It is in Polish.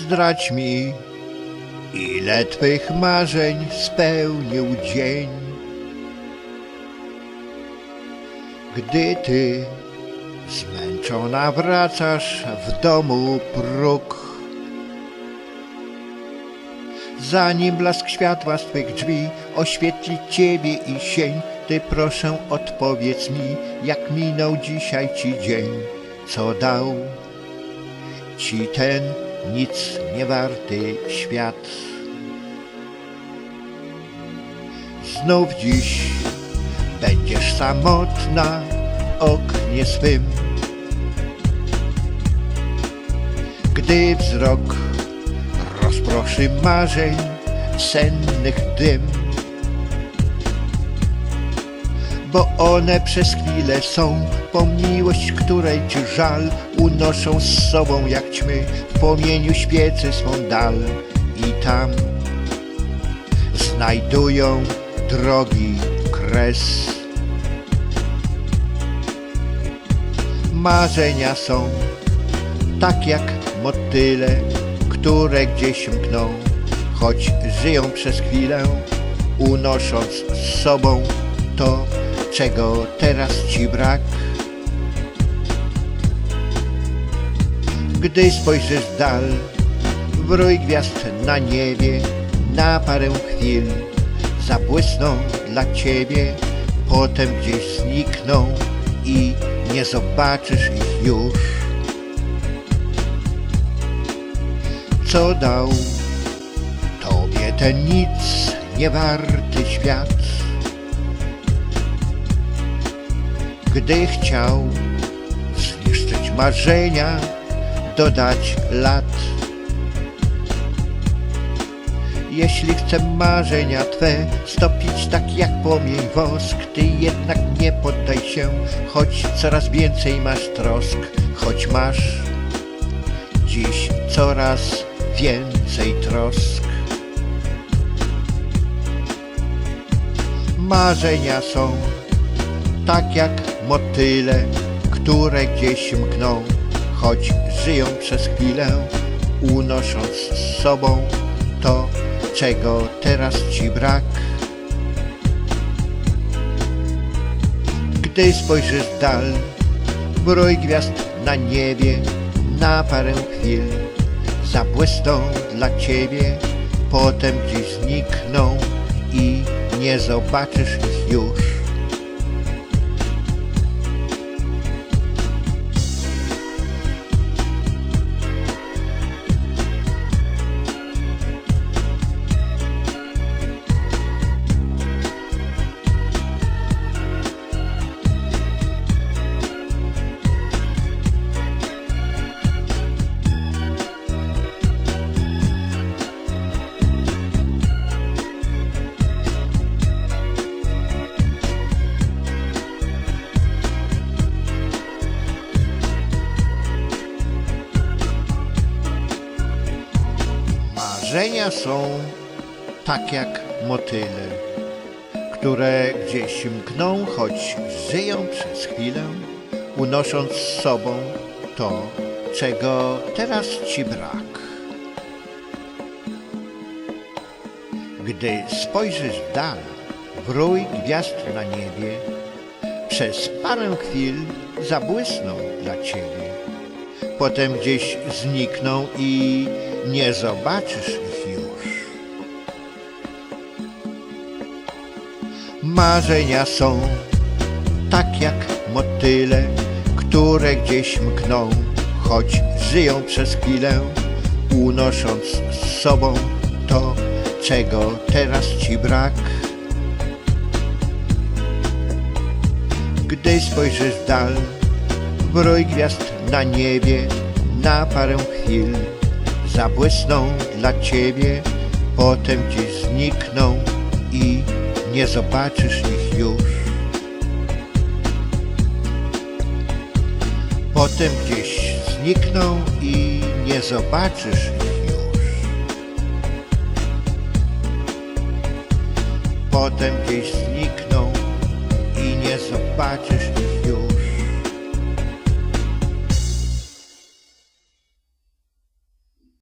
Zdradź mi, ile twych marzeń spełnił dzień. Gdy ty zmęczona wracasz w domu próg, Zanim blask światła z twych drzwi oświetli ciebie i sień, ty proszę odpowiedz mi, jak minął dzisiaj ci dzień, co dał ci ten nic nie warty świat. Znów dziś będziesz samotna w oknie swym, gdy wzrok rozproszy marzeń sennych dym. Bo one przez chwilę są, po miłość której ci żal, unoszą z sobą jak ćmy w płomieniu świecy swą dal i tam znajdują drogi kres. Marzenia są tak jak motyle, które gdzieś mkną, choć żyją przez chwilę, unosząc z sobą to, czego teraz ci brak. Gdy spojrzysz w dal, w rój gwiazd na niebie, na parę chwil zabłysną dla ciebie, potem gdzieś znikną i nie zobaczysz ich już. co dał Tobie ten nic niewarty świat. Gdy chciał zniszczyć marzenia, dodać lat. Jeśli chcę marzenia Twe stopić tak jak płomień wosk, Ty jednak nie poddaj się, choć coraz więcej masz trosk, choć masz dziś coraz więcej trosk. Marzenia są tak jak motyle, które gdzieś mkną, choć żyją przez chwilę, unosząc z sobą to, czego teraz ci brak. Gdy spojrzysz dal, w rój gwiazd na niebie, na parę chwil zabłysną dla ciebie, potem gdzieś znikną i nie zobaczysz ich już. Marzenia są tak jak motyle, które gdzieś mkną, choć żyją przez chwilę, unosząc z sobą to, czego teraz ci brak. Gdy spojrzysz w dal, w rój gwiazd na niebie, przez parę chwil zabłysną dla ciebie. Potem gdzieś znikną i nie zobaczysz ich już. Marzenia są tak jak motyle, które gdzieś mkną, choć żyją przez chwilę, unosząc z sobą to, czego teraz ci brak. Gdy spojrzysz w dal, gwiazd na niebie, na parę chwil, zabłysną dla ciebie, potem gdzieś znikną i nie zobaczysz ich już. Potem gdzieś znikną i nie zobaczysz ich już. Potem gdzieś znikną i nie zobaczysz ich